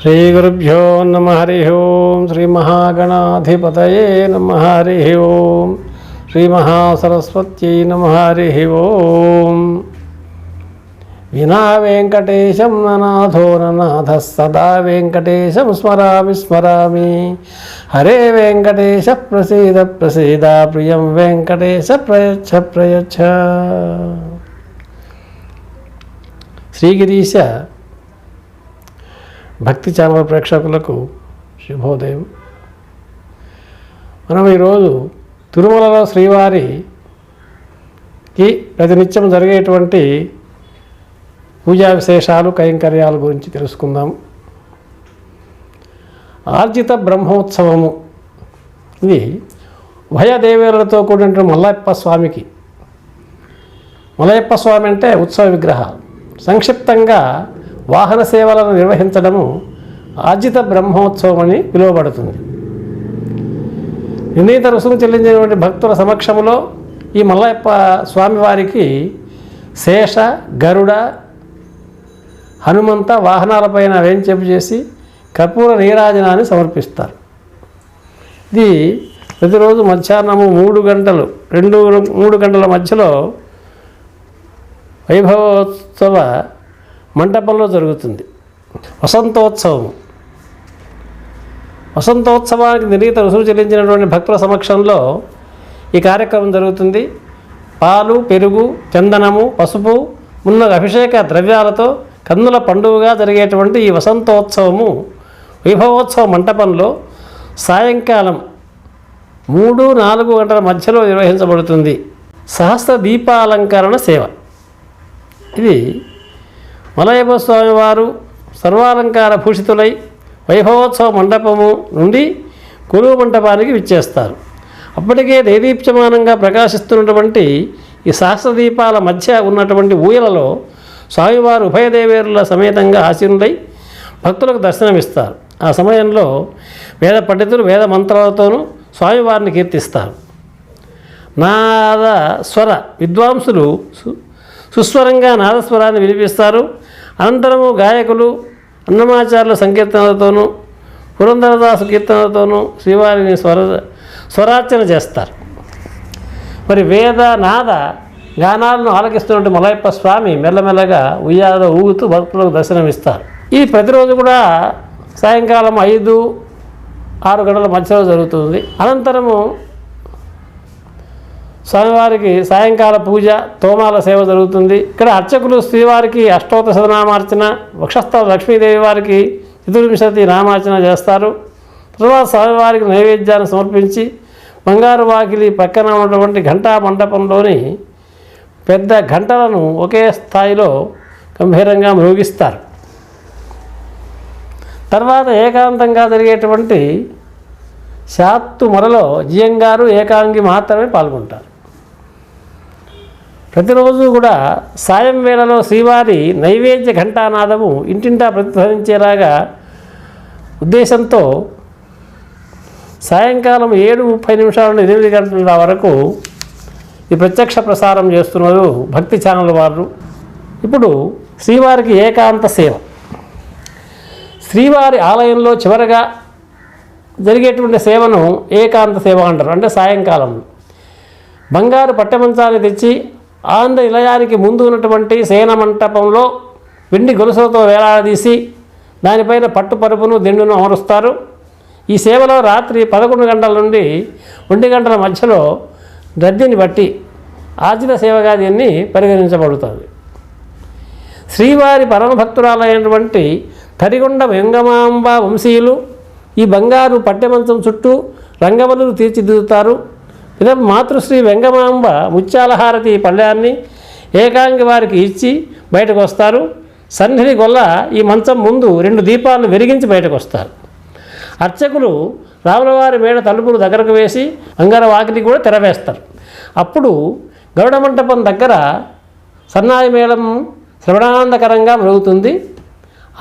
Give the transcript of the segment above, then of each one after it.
శ్రీగురుభ్యో నమ హరి ఓం శ్రీ మహాగణాధిపతయే నమ హరి ఓం శ్రీ మహాసరస్వత్యై నమ హరి ఓం. వినా వెంకటేశం ననాథో ననాథ సదా వెంకటేశం స్మరామి స్మరామి. హరే వెంకటేశ ప్రసీద ప్రసీద ప్రియం వెంకటేశ ప్రయచ్చ ప్రయచ్చ. శ్రీగిరీశ భక్తి ఛానల్ ప్రేక్షకులకు శుభోదయం. మనం ఈరోజు తిరుమలలో శ్రీవారికి ప్రతినిత్యం జరిగేటువంటి పూజా విశేషాలు కైంకర్యాల గురించి తెలుసుకుందాం. ఆర్జిత బ్రహ్మోత్సవము. ఇది ఉభయదేవేరులతో కూడినటువంటి మల్లయ్యప్ప స్వామికి. మలయప్ప స్వామి అంటే ఉత్సవ విగ్రహాలు. సంక్షిప్తంగా వాహన సేవలను నిర్వహించడము ఆర్జిత బ్రహ్మోత్సవం అని పిలువబడుతుంది. నిర్ణీత రుసుము చెల్లించినటువంటి భక్తుల సమక్షంలో ఈ మల్లయ్యప్ప స్వామివారికి శేష గరుడ హనుమంత వాహనాలపైన వేంచేపు చేసి కర్పూర నీరాజనాన్ని సమర్పిస్తారు. ఇది ప్రతిరోజు మధ్యాహ్నము మూడు గంటలు రెండు మూడు గంటల మధ్యలో వైభవోత్సవ మంటపంలో జరుగుతుంది. వసంతోత్సవం వసంతోత్సవానికి నిర్ణీత రుసుము చెల్లించినటువంటి భక్తుల సమక్షంలో ఈ కార్యక్రమం జరుగుతుంది. పాలు పెరుగు చందనము పసుపు ఉన్న అభిషేక ద్రవ్యాలతో కన్నుల పండుగగా జరిగేటువంటి ఈ వసంతోత్సవము వైభవోత్సవ మంటపంలో సాయంకాలం మూడు నాలుగు గంటల మధ్యలో నిర్వహించబడుతుంది. సహస్ర దీపాలంకరణ సేవ. ఇది మలయప్ప స్వామివారు సర్వాలంకార భూషితులై వైభవోత్సవ మండపము నుండి కొలువు మంటపానికి విచ్చేస్తారు. అప్పటికే దేదీప్యమానంగా ప్రకాశిస్తున్నటువంటి ఈ సహస్రదీపాల మధ్య ఉన్నటువంటి ఊయలలో స్వామివారు ఉభయదేవేరుల సమేతంగా ఆశీనులై భక్తులకు దర్శనమిస్తారు. ఆ సమయంలో వేద పండితులు వేద మంత్రాలతోనూ స్వామివారిని కీర్తిస్తారు. నాద స్వర విద్వాంసులు సు- సుస్వరంగా నాదస్వరాన్ని వినిపిస్తారు. అనంతరము గాయకులు అన్నమాచార్యుల సంకీర్తనలతోనూ పురంధరదాసు కీర్తనలతోనూ శ్రీవారిని స్వర స్వరార్చన చేస్తారు. మరి వేద నాద గానాలను ఆలకిస్తున్నటువంటి మలయప్ప స్వామి మెల్లమెల్లగా ఉయ్యాలలో ఊగుతూ భక్తులకు దర్శనమిస్తారు. ఇది ప్రతిరోజు కూడా సాయంకాలం ఐదు ఆరు గంటల మధ్యలో జరుగుతుంది. అనంతరము స్వామివారికి సాయంకాల పూజ తోమాల సేవ జరుగుతుంది. ఇక్కడ అర్చకులు శ్రీవారికి అష్టోత్తర శతనామార్చన వక్షస్థల లక్ష్మీదేవి వారికి చతుర్విశతి నామార్చన చేస్తారు. తర్వాత స్వామివారికి నైవేద్యాన్ని సమర్పించి బంగారు వాకిలి పక్కన ఉన్నటువంటి ఘంటా మండపంలోని పెద్ద గంటలను ఒకే స్థాయిలో గంభీరంగా మ్రోగిస్తారు. తర్వాత ఏకాంతంగా జరిగేటువంటి శాత్తు మొరలో జియంగారు ఏకాంగి మాత్రమే పాల్గొంటారు. ప్రతిరోజు కూడా సాయం వేళలో శ్రీవారి నైవేద్య ఘంటానాదము ఇంటింటా ప్రతిధ్వనించేలాగా ఉద్దేశంతో సాయంకాలం ఏడు ముప్పై నిమిషాల నుండి ఎనిమిది గంటల వరకు ఈ ప్రత్యక్ష ప్రసారం చేస్తున్నారు భక్తి ఛానల్ వారు. ఇప్పుడు శ్రీవారికి ఏకాంత సేవ. శ్రీవారి ఆలయంలో చివరగా జరిగేటువంటి సేవను ఏకాంత సేవ అంటారు అంటే సాయంకాలం. బంగారు పట్టెమంచాన్ని తెచ్చి ఆంధ్ర నిలయానికి ముందు ఉన్నటువంటి సేన మంటపంలో వెండి గొలుసులతో వేలాడదీసి దానిపైన పట్టుపరుపును దిండును అమరుస్తారు. ఈ సేవలో రాత్రి పదకొండు గంటల నుండి ఒంటి గంటల మధ్యలో రద్దీని బట్టి ఆర్జిత సేవగా దీన్ని పరిగణించబడుతుంది. శ్రీవారి పరమభక్తురాలైనటువంటి తరిగొండ వెంగమాంబ వంశీయులు ఈ బంగారు పట్టెమంచం చుట్టూ రంగవల్లులు తీర్చిదిద్దుతారు. ఇదే మాతృశ్రీ వెంగమాంబ ముత్యాలహారతి పళ్ళ్యాన్ని ఏకాంగి వారికి ఇచ్చి బయటకు వస్తారు సన్నిధి గొల్ల ఈ మంచం ముందు రెండు దీపాలను వెలిగించి బయటకు వస్తారు అర్చకులు రాములవారి మేడ తలుపులు దగ్గరకు వేసి అంగర వాకిలి కూడా తెరవేస్తారు. అప్పుడు గరుడ మంటపం దగ్గర సన్నాయి మేళం శ్రవణానందకరంగా మరుగుతుంది.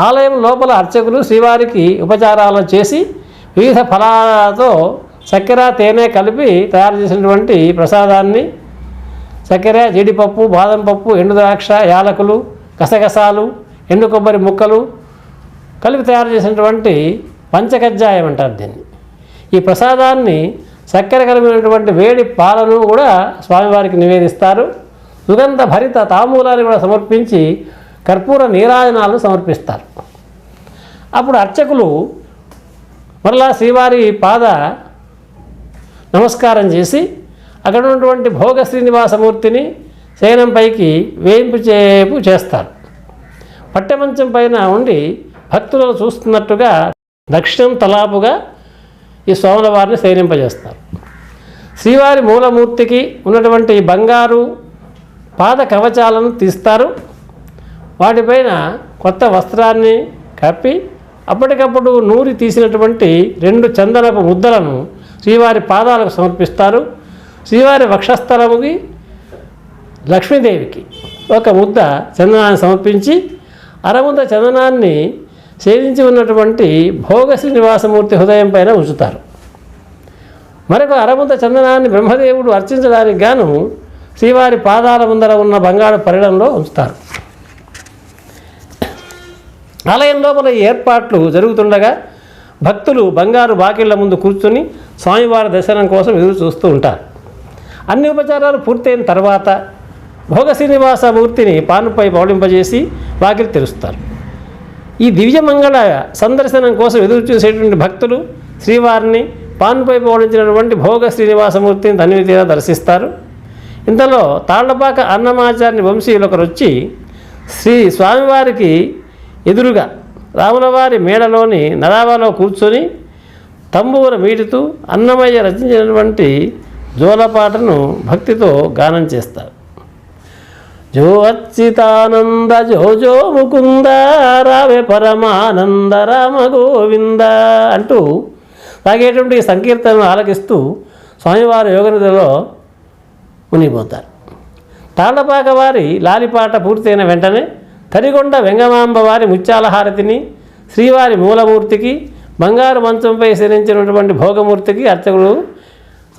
ఆలయం లోపల అర్చకులు శ్రీవారికి ఉపచారాలు చేసి వివిధ ఫలాలతో చక్కెర తేనె కలిపి తయారు చేసినటువంటి ప్రసాదాన్ని చక్కెర జీడిపప్పు బాదం పప్పు ఎండు ద్రాక్ష యాలకులు గసగసాలు ఎండు కొబ్బరి ముక్కలు కలిపి తయారు చేసినటువంటి పంచకజ్జాయం అంటారు దీన్ని. ఈ ప్రసాదాన్ని చక్కెర కలిపినటువంటి వేడి పాలను కూడా స్వామివారికి నివేదిస్తారు. సుగంధ భరిత తాంబూలాన్ని కూడా సమర్పించి కర్పూర నీరాజనాలను సమర్పిస్తారు. అప్పుడు అర్చకులు మరలా శ్రీవారి పాద నమస్కారం చేసి అక్కడ ఉన్నటువంటి భోగ శ్రీనివాసమూర్తిని శయనంపైకి వేయింపు చేపు చేస్తారు. పట్టెమంచం పైన ఉండి భక్తులను చూస్తున్నట్టుగా దక్షిణం తలాపుగా ఈ స్వాముల వారిని శయనింపజేస్తారు. శ్రీవారి మూలమూర్తికి ఉన్నటువంటి బంగారు పాద కవచాలను తీస్తారు. వాటిపైన కొత్త వస్త్రాన్ని కప్పి అప్పటికప్పుడు నూరి తీసినటువంటి రెండు చందనపు ముద్దలను శ్రీవారి పాదాలకు సమర్పిస్తారు. శ్రీవారి వక్షస్థలముకి లక్ష్మీదేవికి ఒక ముద్ద చందనాన్ని సమర్పించి అరముద్ద చందనాన్ని సేవించి ఉన్నటువంటి భోగ శ్రీనివాసమూర్తి హృదయం పైన ఉంచుతారు. మరొక అరముద్ద చందనాన్ని బ్రహ్మదేవుడు అర్చించడానికి గాను శ్రీవారి పాదాల ముందర ఉన్న బంగారు పరిడంలో ఉంచుతారు. ఆలయం లోపల ఏర్పాట్లు జరుగుతుండగా భక్తులు బంగారు బాకీళ్ళ ముందు కూర్చుని స్వామివారి దర్శనం కోసం ఎదురు చూస్తూ ఉంటారు. అన్ని ఉపచారాలు పూర్తయిన తర్వాత భోగ శ్రీనివాస మూర్తిని పానుపై పౌడింపజేసి వాకిలి తెరుస్తారు. ఈ దివ్యమంగళ సందర్శనం కోసం ఎదురు చూసేటువంటి భక్తులు శ్రీవారిని పాన్పై పౌడించినటువంటి భోగ శ్రీనివాసమూర్తిని తనివితీరా దర్శిస్తారు. ఇంతలో తాళ్ళపాక అన్నమాచార్య వంశీయులు ఒకరు వచ్చి శ్రీ స్వామివారికి ఎదురుగా రాములవారి మేడలోని నరావాలో కూర్చొని తంబూర మీటుతూ అన్నమయ్య రచించినటువంటి జోలపాటను భక్తితో గానం చేస్తారు. జో అచ్యుతానంద జో జో ముకుంద రావే పరమానంద రామ గోవింద అంటూ సాగేటువంటి సంకీర్తనను ఆలకిస్తూ స్వామివారి యోగనిధిలో మునిగిపోతారు. తాళ్ళపాక వారి లాలిపాట పూర్తయిన వెంటనే తరిగొండ వెంగమాంబ వారి ముత్యాల హారతిని శ్రీవారి మూలమూర్తికి బంగారు మంచంపై శరించినటువంటి భోగమూర్తికి అర్చకులు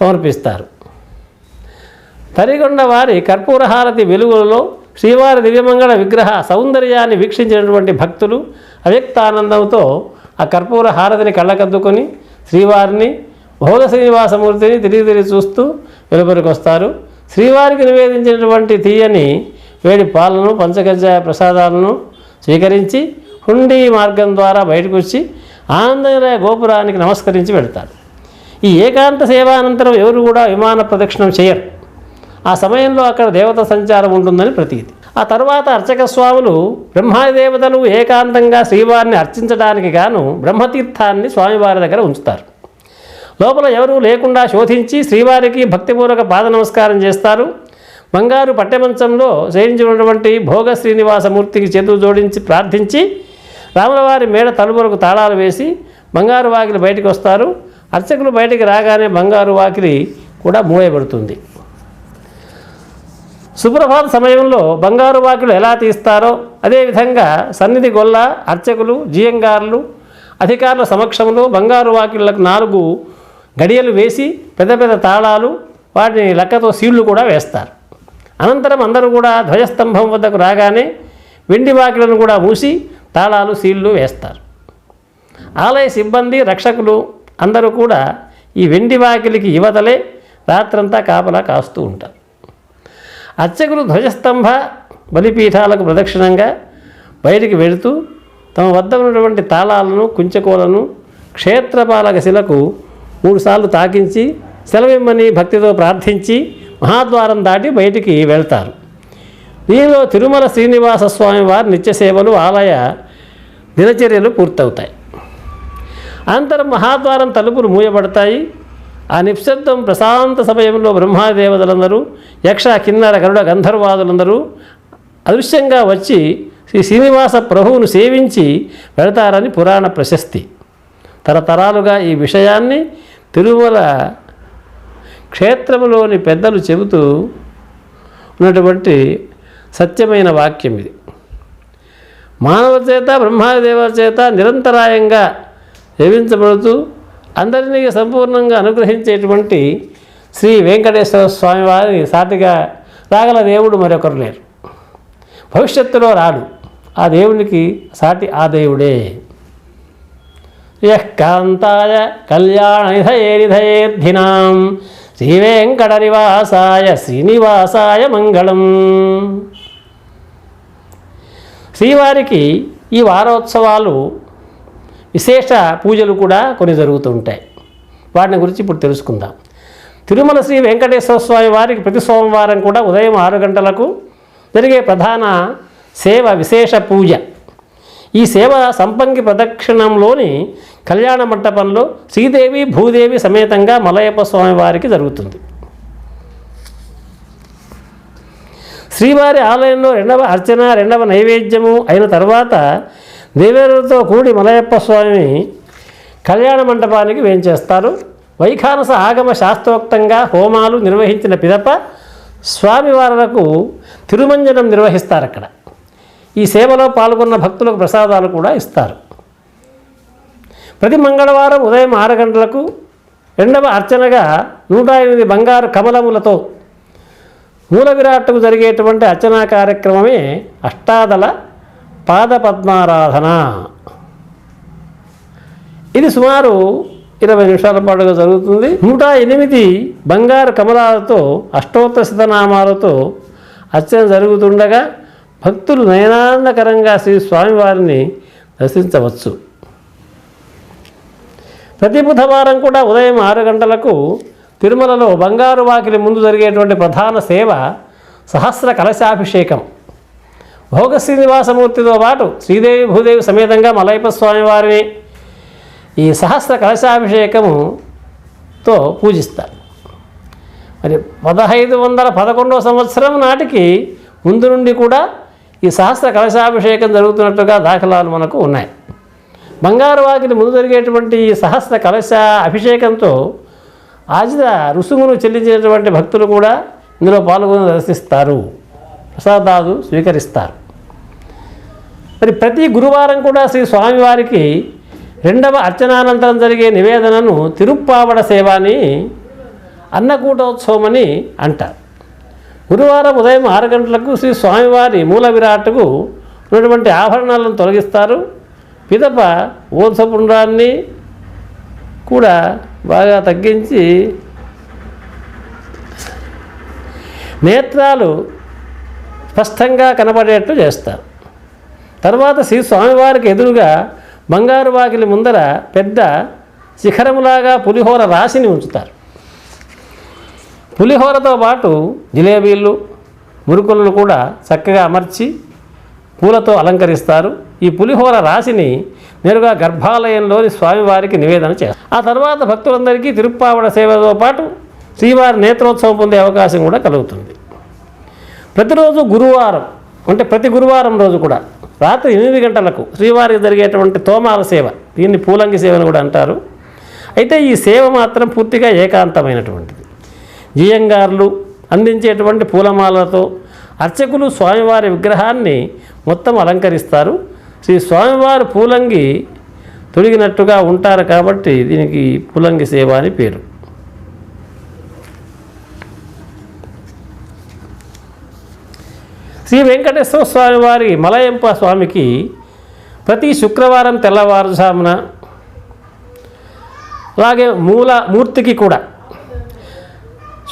సమర్పిస్తారు. తరిగొండ వారి కర్పూరహారతి వెలుగులలో శ్రీవారి దివ్యమంగళ విగ్రహ సౌందర్యాన్ని వీక్షించినటువంటి భక్తులు అవ్యక్తానందంతో ఆ కర్పూర హారతిని కళ్ళకద్దుకొని శ్రీవారిని భోగ శ్రీనివాసమూర్తిని తిరిగి తిరిగి చూస్తూ వెలుపరికి వస్తారు శ్రీవారికి నివేదించినటువంటి తీయని వేడి పాలను పంచగజ్జాయ ప్రసాదాలను స్వీకరించి హుండీ మార్గం ద్వారా బయటకు వచ్చి ఆనందనిలయ గోపురానికి నమస్కరించి వెళ్తాడు ఈ ఏకాంత సేవ అనంతరం ఎవరు కూడా విమాన ప్రదక్షిణం చేయరు. ఆ సమయంలో అక్కడ దేవత సంచారం ఉంటుందని ప్రతీతి. ఆ తర్వాత అర్చక స్వాములు బ్రహ్మదేవతలు ఏకాంతంగా శ్రీవారిని అర్చించడానికి గాను బ్రహ్మతీర్థాన్ని స్వామివారి దగ్గర ఉంచుతారు. లోపల ఎవరూ లేకుండా శోధించి శ్రీవారికి భక్తిపూర్వక పాద నమస్కారం చేస్తారు. బంగారు పట్టెమంచంలో శయించినటువంటి భోగ శ్రీనివాసమూర్తికి చేతులు జోడించి ప్రార్థించి రాములవారి మేడ తలుపులకు తాళాలు వేసి బంగారు వాకిలి బయటకు వస్తారు. అర్చకులు బయటికి రాగానే బంగారు వాకిలి కూడా మూయబడుతుంది. సుప్రభాత సమయంలో బంగారు వాకిలు ఎలా తీస్తారో అదేవిధంగా సన్నిధి గొల్ల అర్చకులు జియంగారులు అధికారుల సమక్షంలో బంగారు వాకిళ్ళకు నాలుగు గడియలు వేసి పెద్ద పెద్ద తాళాలు వాటిని లెక్కతో సీళ్ళు కూడా వేస్తారు. అనంతరం అందరూ కూడా ధ్వజస్తంభం వద్దకు రాగానే వెండి వాకిలను కూడా మూసి తాళాలు సీళ్ళు వేస్తారు. ఆలయ సిబ్బంది రక్షకులు అందరూ కూడా ఈ వెండి వాకిలికి యువతలే రాత్రంతా కాపలా కాస్తూ ఉంటారు. అర్చకులు ధ్వజస్తంభ బలిపీఠాలకు ప్రదక్షిణంగా బయటికి వెళుతూ తమ వద్ద ఉన్నటువంటి తాళాలను కుంచకోలను క్షేత్రపాలక శిలకు మూడుసార్లు తాకించి సెలవిమ్మని భక్తితో ప్రార్థించి మహాద్వారం దాటి బయటికి వెళ్తారు. దీనిలో తిరుమల శ్రీనివాస స్వామి వారి నిత్య సేవలు ఆలయ దినచర్యలు పూర్తవుతాయి. అనంతరం మహాద్వారం తలుపులు మూయబడతాయి. ఆ నిశ్శబ్దం ప్రశాంత సమయంలో బ్రహ్మాదేవతలందరూ యక్ష కిన్నర గరుడ గంధర్వాదులందరూ అదృశ్యంగా వచ్చి శ్రీ శ్రీనివాస ప్రభువును సేవించి వెళతారని పురాణ ప్రశస్తి. తరతరాలుగా ఈ విషయాన్ని తిరుమల క్షేత్రములోని పెద్దలు చెబుతూ ఉన్నటువంటి సత్యమైన వాక్యం ఇది. మానవ చేత బ్రహ్మాదేవుల చేత నిరంతరాయంగా సేవించబడుతూ అందరినీ సంపూర్ణంగా అనుగ్రహించేటువంటి శ్రీ వెంకటేశ్వర స్వామి వారిని సాటిగా రాగల దేవుడు మరొకరు లేరు. భవిష్యత్తులో రాడు. ఆ దేవునికి సాటి ఆ దేవుడే. యః కాంతాయ శ్రీ శ్రీవేంకటనివాసాయ శ్రీనివాసాయ మంగళం. శ్రీవారికి ఈ వారోత్సవాలు విశేష పూజలు కూడా కొన్ని జరుగుతుంటాయి వాటిని గురించి ఇప్పుడు తెలుసుకుందాం. తిరుమల శ్రీ వెంకటేశ్వర స్వామి వారికి ప్రతి సోమవారం కూడా ఉదయం ఆరు గంటలకు జరిగే ప్రధాన సేవ విశేష పూజ. ఈ సేవ సంపంగి ప్రదక్షిణంలోని కళ్యాణ మంటపంలో శ్రీదేవి భూదేవి సమేతంగా మలయప్ప స్వామి వారికి జరుగుతుంది. శ్రీవారి ఆలయంలో రెండవ అర్చన రెండవ నైవేద్యము అయిన తర్వాత దేవేరులతో కూడి మలయప్ప స్వామిని కళ్యాణ మంటపానికి వేంచేస్తారు. వైఖానస ఆగమ శాస్త్రోక్తంగా హోమాలు నిర్వహించిన పిదప స్వామివారులకు తిరుమంజనం నిర్వహిస్తారు అక్కడ ఈ సేవలో పాల్గొన్న భక్తులకు ప్రసాదాలు కూడా ఇస్తారు. ప్రతి మంగళవారం ఉదయం ఆరు గంటలకు రెండవ అర్చనగా నూట ఎనిమిది బంగారు కమలములతో మూల విరాట్కు జరిగేటువంటి అర్చనా కార్యక్రమమే అష్టాదల పాదపద్మారాధన ఇది సుమారు ఇరవై నిమిషాల పాటుగా జరుగుతుంది. నూట ఎనిమిది బంగారు కమలాలతో అష్టోత్తర శతనామాలతో అర్చన జరుగుతుండగా భక్తులు నయనాందకరంగా శ్రీ స్వామివారిని దర్శించవచ్చు. ప్రతి బుధవారం కూడా ఉదయం ఆరు గంటలకు తిరుమలలో బంగారు వాకిలి ముందు జరిగేటువంటి ప్రధాన సేవ సహస్ర కలశాభిషేకం. భోగ శ్రీనివాసమూర్తితో పాటు శ్రీదేవి భూదేవి సమేతంగా మలయప స్వామివారిని ఈ సహస్ర కలశాభిషేకముతో పూజిస్తారు. మరి పదహైదు వందల పదకొండవ సంవత్సరం నాటికి ముందు నుండి కూడా ఈ సహస్ర కలశాభిషేకం జరుగుతున్నట్టుగా దాఖలాలు మనకు ఉన్నాయి. బంగారు వాకిలి ముందు జరిగేటువంటి ఈ సహస్ర కలశ అభిషేకంతో ఆజిద రుసుమును చెల్లించినటువంటి భక్తులు కూడా ఇందులో పాల్గొని దర్శిస్తారు. ప్రసాదాలు స్వీకరిస్తారు. మరి ప్రతి గురువారం కూడా శ్రీ స్వామివారికి రెండవ అర్చనానంతరం జరిగే నివేదనను తిరుప్పావడ సేవ అని అన్నకూటోత్సవమని అంటారు. గురువారం ఉదయం ఆరు గంటలకు శ్రీ స్వామివారి మూల విరాట్కు ఉన్నటువంటి ఆభరణాలను తొలగిస్తారు. పిదప ఊర్ధపుండ్రాన్ని కూడా బాగా తగ్గించి నేత్రాలు స్పష్టంగా కనబడేట్టు చేస్తారు. తర్వాత శ్రీ స్వామివారికి ఎదురుగా బంగారు వాకిలి ముందర పెద్ద శిఖరములాగా పులిహోర రాశిని ఉంచుతారు. పులిహోరతో పాటు జిలేబీలు మురుకులను కూడా చక్కగా అమర్చి పూలతో అలంకరిస్తారు. ఈ పులిహోర రాశిని నేరుగా గర్భాలయంలోని స్వామివారికి నివేదన చేస్తారు. ఆ తర్వాత భక్తులందరికీ తిరుప్పావడ సేవతో పాటు శ్రీవారి నేత్రోత్సవం పొందే అవకాశం కూడా కలుగుతుంది. ప్రతిరోజు గురువారం అంటే ప్రతి గురువారం రోజు కూడా రాత్రి ఎనిమిది గంటలకు శ్రీవారికి జరిగేటువంటి తోమాల సేవ దీన్ని పూలంగి సేవను కూడా అంటారు. అయితే ఈ సేవ మాత్రం పూర్తిగా ఏకాంతమైనటువంటిది. జియంగార్లు అందించేటువంటి పూలమాలతో అర్చకులు స్వామివారి విగ్రహాన్ని మొత్తం అలంకరిస్తారు. శ్రీ స్వామివారి పూలంగి తొడిగినట్టుగా ఉంటారు కాబట్టి దీనికి పూలంగి సేవ అని పేరు. శ్రీ వెంకటేశ్వర స్వామివారి మలయంప స్వామికి ప్రతి శుక్రవారం తెల్లవారుజామున అలాగే మూల మూర్తికి కూడా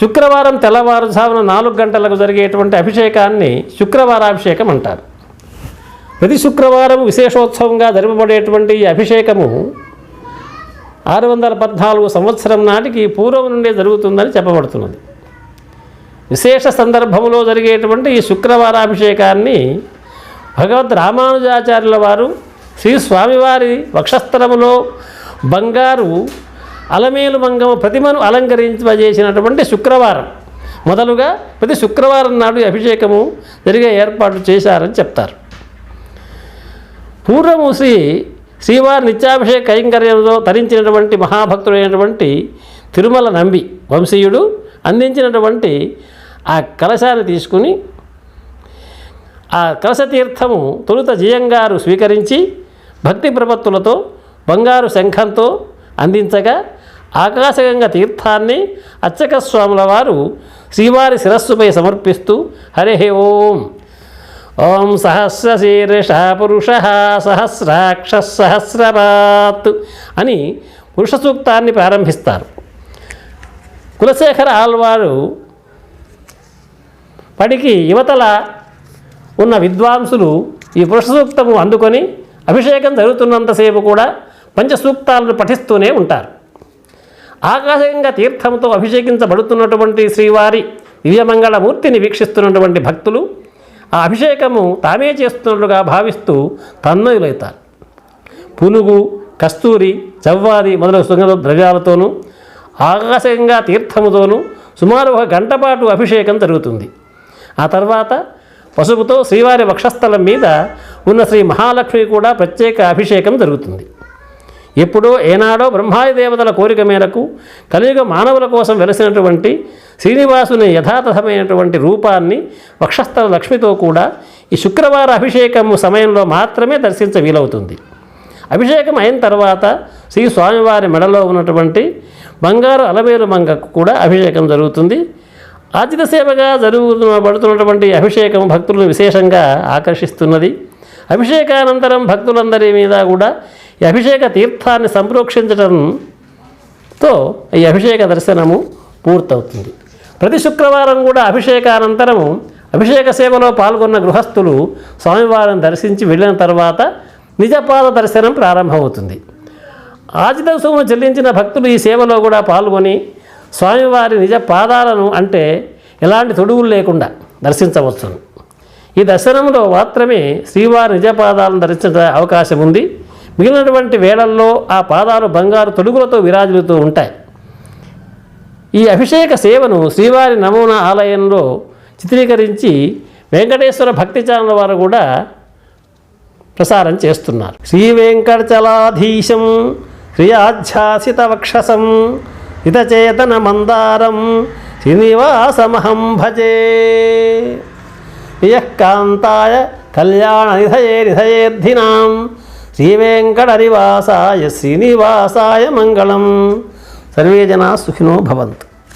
శుక్రవారం తెల్లవారుజామున నాలుగు గంటలకు జరిగేటువంటి అభిషేకాన్ని శుక్రవారాభిషేకం అంటారు. ప్రతి శుక్రవారం విశేషోత్సవంగా జరపబడేటువంటి ఈ అభిషేకము ఆరు వందల పద్నాలుగు సంవత్సరం నాటికి పూర్వం నుండే జరుగుతుందని చెప్పబడుతున్నది. విశేష సందర్భంలో జరిగేటువంటి ఈ శుక్రవారాభిషేకాన్ని భగవద్ రామానుజాచార్యుల వారు శ్రీ స్వామివారి వక్షస్థలములో బంగారు అలమేలు మంగమ ప్రతిమను అలంకరింపజేసినటువంటి శుక్రవారం. మొదలుగా ప్రతి శుక్రవారం నాడు అభిషేకము జరిగే ఏర్పాటు చేశారని చెప్తారు. పూర్వము శ్రీ శ్రీవారి నిత్యాభిషేక కైంకర్యంలో తరించినటువంటి మహాభక్తుడైనటువంటి తిరుమల నంబి వంశీయుడు అందించినటువంటి ఆ కలశాన్ని తీసుకుని ఆ కలశతీర్థము తొలుత జియంగారు స్వీకరించి భక్తి ప్రపత్తులతో బంగారు శంఖంతో అందించగా ఆకాశగంగ తీర్థాన్ని అర్చక స్వాముల వారు శ్రీవారి శిరస్సుపై సమర్పిస్తూ హరే ఓం. ఓం సహస్రశీర్ష పురుష సహస్రాక్ష సహస్రపాత్ అని పురుష సూక్తాన్ని ప్రారంభిస్తారు. కులశేఖర ఆల్వారు పడికి యువతల ఉన్న విద్వాంసులు ఈ పురుష సూక్తము అందుకొని అభిషేకం జరుగుతున్నంతసేపు కూడా పంచసూక్తాలను పఠిస్తూనే ఉంటారు. ఆకాశంగా తీర్థంతో అభిషేకించబడుతున్నటువంటి శ్రీవారి దివ్యమంగళమూర్తిని వీక్షిస్తున్నటువంటి భక్తులు ఆ అభిషేకము తామే చేస్తున్నట్లుగా భావిస్తూ తన్మయులవుతారు పునుగు కస్తూరి చవ్వాది మొదలగు సుగంధ ద్రవ్యాలతోనూ ఆకాశంగా తీర్థముతోనూ సుమారు ఒక గంట పాటు అభిషేకం జరుగుతుంది. ఆ తర్వాత పసుపుతో శ్రీవారి వక్షస్థలం మీద ఉన్న శ్రీ మహాలక్ష్మి కూడా ప్రత్యేక అభిషేకం జరుగుతుంది. ఎప్పుడో ఏనాడో బ్రహ్మాది దేవతల కోరిక మేరకు కలియుగ మానవుల కోసం వెలసినటువంటి శ్రీనివాసుని యథాతథమైనటువంటి రూపాన్ని వక్షస్థల లక్ష్మితో కూడా ఈ శుక్రవార అభిషేకము సమయంలో మాత్రమే దర్శించ వీలవుతుంది. అభిషేకం అయిన తర్వాత శ్రీ స్వామివారి మెడలో ఉన్నటువంటి బంగారు అలవేలు మంగకు కూడా అభిషేకం జరుగుతుంది. ఆజిత సేవగా జరుగుతున్నబడుతున్నటువంటి అభిషేకం భక్తులను విశేషంగా ఆకర్షిస్తున్నది. అభిషేకానంతరం భక్తులందరి మీద కూడా ఈ అభిషేక తీర్థాన్ని సంప్రోక్షించడంతో ఈ అభిషేక దర్శనము పూర్తవుతుంది. ప్రతి శుక్రవారం కూడా అభిషేకానంతరము అభిషేక సేవలో పాల్గొన్న గృహస్థులు స్వామివారిని దర్శించి వెళ్ళిన తర్వాత నిజపాద దర్శనం ప్రారంభమవుతుంది. ఆజిత సొమ్ము చెల్లించిన భక్తులు ఈ సేవలో కూడా పాల్గొని స్వామివారి నిజ పాదాలను అంటే ఎలాంటి తొడుగులు లేకుండా దర్శించవచ్చును. ఈ దర్శనంలో మాత్రమే శ్రీవారి నిజపాదాలను దర్శించే అవకాశం ఉంది మిగిలినటువంటి వేళల్లో ఆ పాదాలు బంగారు తొడుగులతో విరాజులుతూ ఉంటాయి. ఈ అభిషేక సేవను శ్రీవారి నమూనా ఆలయంలో చిత్రీకరించి వెంకటేశ్వర భక్తి ఛానల్ వారు కూడా ప్రసారం చేస్తున్నారు. శ్రీ వెంకటచలాధీశం శ్రియాధ్యాసిత వక్షసం హితచేతన మందారం శ్రీనివాసమహం భజే యఃకాంతాయ కళ్యాణ నిధయే నిధయేర్థినాం శ్రీవేంకటనివాసాయ శ్రీనివాసాయ మంగళం. సర్వే జనా సుఖినో భవంతు.